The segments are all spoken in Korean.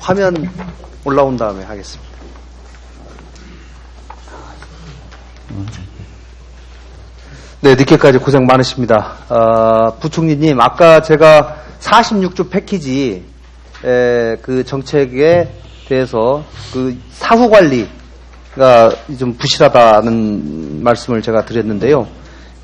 화면 올라온 다음에 하겠습니다. 네, 늦게까지 고생 많으십니다. 어, 부총리님, 아까 제가 46조 패키지 에, 그 정책에 대해서 그 사후 관리가 좀 부실하다는 말씀을 제가 드렸는데요.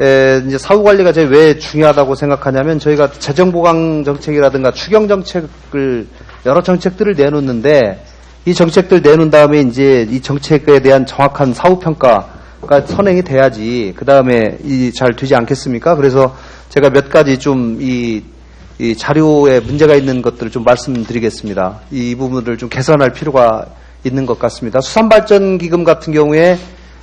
에, 이제 사후 관리가 제일 왜 중요하다고 생각하냐면 저희가 재정 보강 정책이라든가 추경 정책을 여러 정책들을 내놓는데 이 정책들 내놓은 다음에 이제 이 정책에 대한 정확한 사후 평가가 선행이 돼야지 그 다음에 이 잘 되지 않겠습니까? 그래서 제가 몇 가지 좀이 이 자료에 문제가 있는 것들을 좀 말씀드리겠습니다. 이 부분을 좀 개선할 필요가 있는 것 같습니다. 수산발전기금 같은 경우에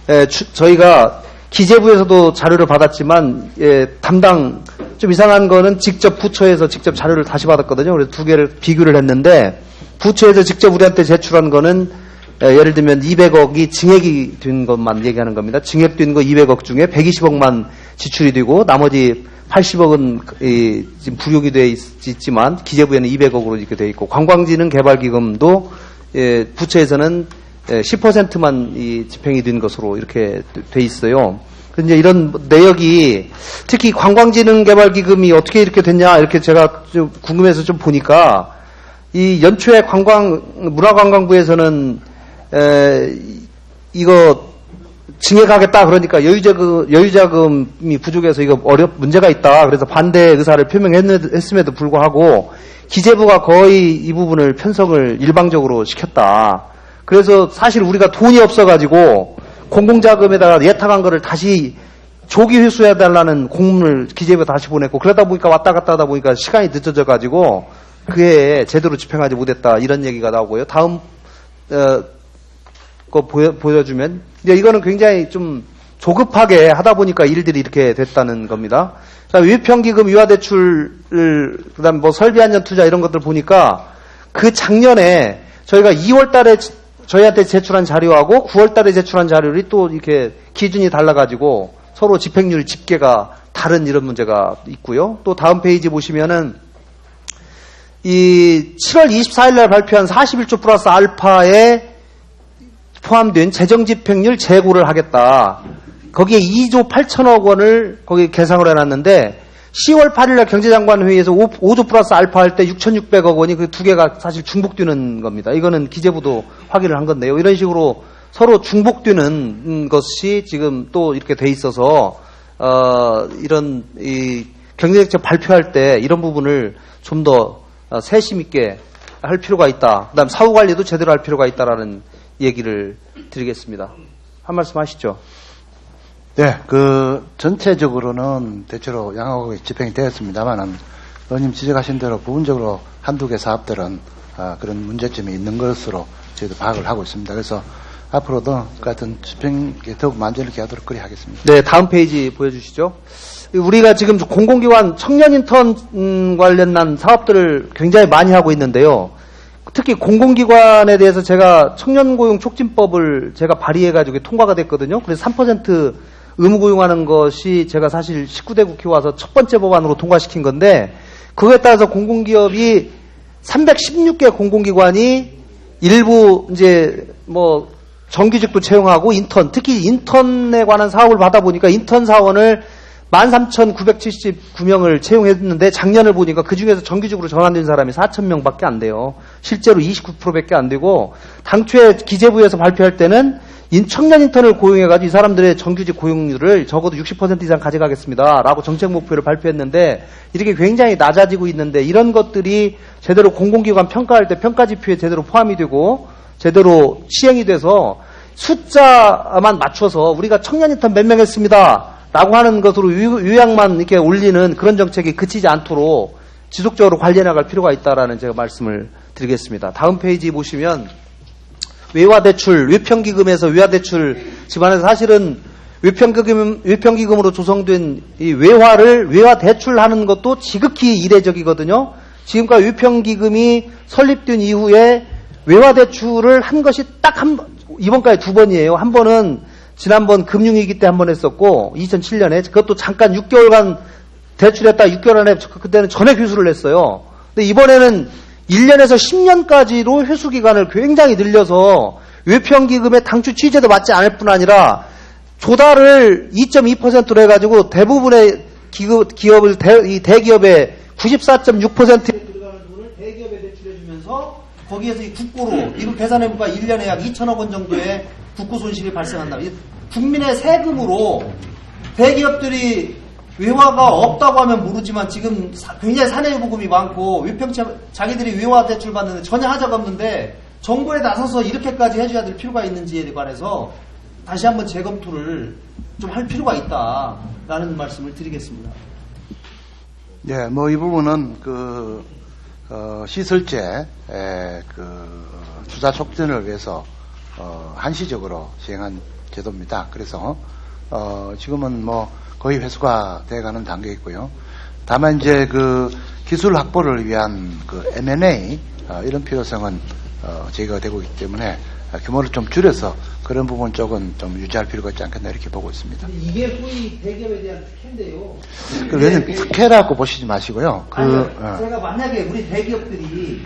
에, 추- 저희가 기재부에서도 자료를 받았지만 예, 담당 좀 이상한 거는 직접 부처에서 직접 자료를 다시 받았거든요. 그래서 두 개를 비교를 했는데 부처에서 직접 우리한테 제출한 거는 에, 예를 들면 200억이 증액이 된 것만 얘기하는 겁니다. 증액된 거 200억 중에 120억만 지출이 되고 나머지 80억은 지금 불용이 되어 있, 있지만 기재부에는 200억으로 이렇게 되어 있고 관광진흥 개발 기금도 예, 부처에서는 10%만 이 집행이 된 것으로 이렇게 돼 있어요. 근데 이런 내역이 특히 관광진흥개발기금이 어떻게 이렇게 됐냐 이렇게 제가 좀 궁금해서 좀 보니까 이 연초에 관광 문화관광부에서는 에, 이거 증액하겠다 그러니까 여유자금 여유자금이 부족해서 이거 어렵 문제가 있다 그래서 반대 의사를 표명했음에도 불구하고 기재부가 거의 이 부분을 편성을 일방적으로 시켰다. 그래서 사실 우리가 돈이 없어가지고 공공자금에다가 예탁한 거를 다시 조기 회수해 달라는 공문을 기재부에 다시 보냈고 그러다 보니까 왔다 갔다 하다 보니까 시간이 늦어져 가지고 그해 제대로 집행하지 못했다 이런 얘기가 나오고요. 다음 어, 거 보여, 보여주면 이제 이거는 굉장히 좀 조급하게 하다 보니까 일들이 이렇게 됐다는 겁니다. 자, 위평기금 유아대출을 그다음 뭐 설비 안전 투자 이런 것들 보니까 그 작년에 저희가 2월달에 저희한테 제출한 자료하고 9월달에 제출한 자료를 또 이렇게 기준이 달라가지고 서로 집행률 집계가 다른 이런 문제가 있고요. 또 다음 페이지 보시면은 이 7월 24일 날 발표한 41조 플러스 알파에 포함된 재정 집행률 재고를 하겠다. 거기에 2조 8천억 원을 거기 계상을 해놨는데 10월 8일 날 경제장관 회의에서 5, 조 플러스 알파 할 때 6,600억 원이 그 두 개가 사실 중복되는 겁니다. 이거는 기재부도 확인을 한 건데요. 이런 식으로 서로 중복되는 것이 지금 또 이렇게 돼 있어서 어, 이런 이 경제정책 발표할 때 이런 부분을 좀 더 세심 있게 할 필요가 있다. 그다음 사후 관리도 제대로 할 필요가 있다라는 얘기를 드리겠습니다. 한 말씀 하시죠. 네, 그 전체적으로는 대체로 양호하게 집행이 되었습니다만은 의원님 지적하신 대로 부분적으로 한두 개 사업들은 아, 그런 문제점이 있는 것으로 저희도 파악을 하고 있습니다. 그래서 앞으로도 그 같은 집행에 더욱 만전있게 하도록 그리 하겠습니다. 네, 다음 페이지 보여주시죠. 우리가 지금 공공기관 청년 인턴 음, 관련한 사업들을 굉장히 많이 하고 있는데요. 특히 공공기관에 대해서 제가 청년고용 촉진법을 제가 발의해가지고 통과가 됐거든요. 그래서 3% 의무고용하는 것이 제가 사실 19대 국회 와서 첫 번째 법안으로 통과시킨 건데 그거에 따라서 공공기업이 316개 공공기관이 일부 이제 뭐 정규직도 채용하고 인턴 특히 인턴에 관한 사업을 받아 보니까 인턴 사원을 13,979명을 채용했는데 작년을 보니까 그 중에서 정규직으로 전환된 사람이 4,000명밖에 안 돼요. 실제로 29%밖에 안 되고 당초에 기재부에서 발표할 때는 인- 청년 인턴을 고용해가지고 이 사람들의 정규직 고용률을 적어도 60% 이상 가져가겠습니다. 라고 정책 목표를 발표했는데 이렇게 굉장히 낮아지고 있는데 이런 것들이 제대로 공공기관 평가할 때 평가 지표에 제대로 포함이 되고 제대로 시행이 돼서 숫자만 맞춰서 우리가 청년 인턴 몇 명 했습니다. 라고 하는 것으로 유- 요약만 이렇게 올리는 그런 정책이 그치지 않도록 지속적으로 관리해 나갈 필요가 있다라는 제가 말씀을 드리겠습니다. 다음 페이지 보시면 외화대출, 외평기금에서 외화대출 집안에서 사실은 외평기금, 외평기금으로 조성된 이 외화를 외화대출하는 것도 지극히 이례적이거든요. 지금까지 외평기금이 설립된 이후에 외화대출을 한 것이 딱한 번, 이번까지 두 번이에요. 한 번은 지난번 금융위기 때 한 번 했었고, 2007년에 그것도 잠깐 6개월간 대출했다 6개월 안에 저- 그때는 전액 휴수를 했어요. 근데 이번에는 1년에서 10년까지로 회수 기간을 굉장히 늘려서 외평 기금의 당초 취재도 맞지 않을 뿐 아니라 조달을 2.2%로 해가지고 대부분의 기업, 기업을 대, 이 대기업의 94.6%에 들어가는 돈을 대기업에 대출해주면서 거기에서 이 국고로 이거 계산해보니까 1년에 약 2천억 원 정도의 국고 손실이 발생한다. 이 국민의 세금으로 대기업들이 외화가 없다고 하면 모르지만 지금 사- 굉장히 사내유보금이 많고 외평채 자기들이 외화 대출 받는데 전혀 하자가 없는데 정부에 나서서 이렇게까지 해줘야 될 필요가 있는지에 관해서 다시 한번 재검토를 좀 할 필요가 있다라는 말씀을 드리겠습니다. 예, 뭐 이 부분은 그 어, 시설제 에, 그 투자 촉진을 위해서 어, 한시적으로 시행한 제도입니다. 그래서 어, 지금은 뭐 거의 회수가 돼가는 단계에 있고요. 다만 이제 그 기술 확보를 위한 그 M&A 어, 이런 필요성은 어, 제기가 되고 있기 때문에 어, 규모를 좀 줄여서 그런 부분 쪽은 좀 유지할 필요가 있지 않겠나 이렇게 보고 있습니다. 이게 소위 대기업에 대한 특혜인데요. 그 왜냐면 특혜라고 보시지 마시고요. 그 아니요, 어. 제가 만약에 우리 대기업들이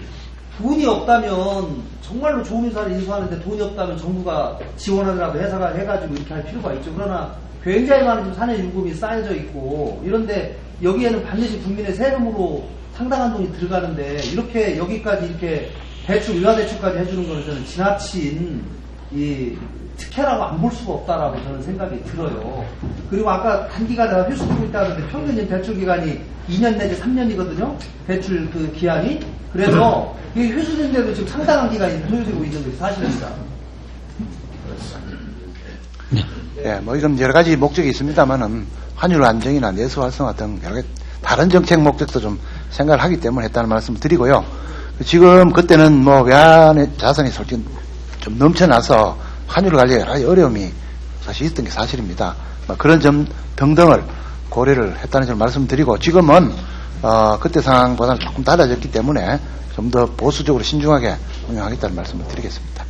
돈이 없다면 정말로 좋은 회사를 인수하는데 돈이 없다면 정부가 지원하느라고 회사가 해가지고 이렇게 할 필요가 있죠. 그러나 굉장히 많은 사내 유금이 쌓여져 있고 이런데 여기에는 반드시 국민의 세금으로 상당한 돈이 들어가는데 이렇게 여기까지 이렇게 대출 의화 대출까지 해주는 거는 저는 지나친 이 특혜라고 안 볼 수가 없다라고 저는 생각이 들어요. 그리고 아까 단기간에 회수금 있다는데 평균 대출 기간이 2년 내지 3년이거든요. 대출 그 기한이. 그래서 이 회수된데도 지금 상당한 기간이 소요되고 있는 것이 사실입니다. 예, 뭐 이건 여러 가지 목적이 있습니다만은 환율 안정이나 내수 활성화 등 여러 가지 다른 정책 목적도 좀 생각을 하기 때문에 했다는 말씀을 드리고요. 지금 그때는 뭐 외환의 자산이 솔직히 좀 넘쳐나서 환율을 관리에 여러 가지 어려움이 사실 있던 게 사실입니다. 뭐 그런 점 등등을 고려를 했다는 점을 말씀드리고 지금은 어, 그때 상황보다는 조금 달라졌기 때문에 좀 더 보수적으로 신중하게 운영하겠다는 말씀을 드리겠습니다.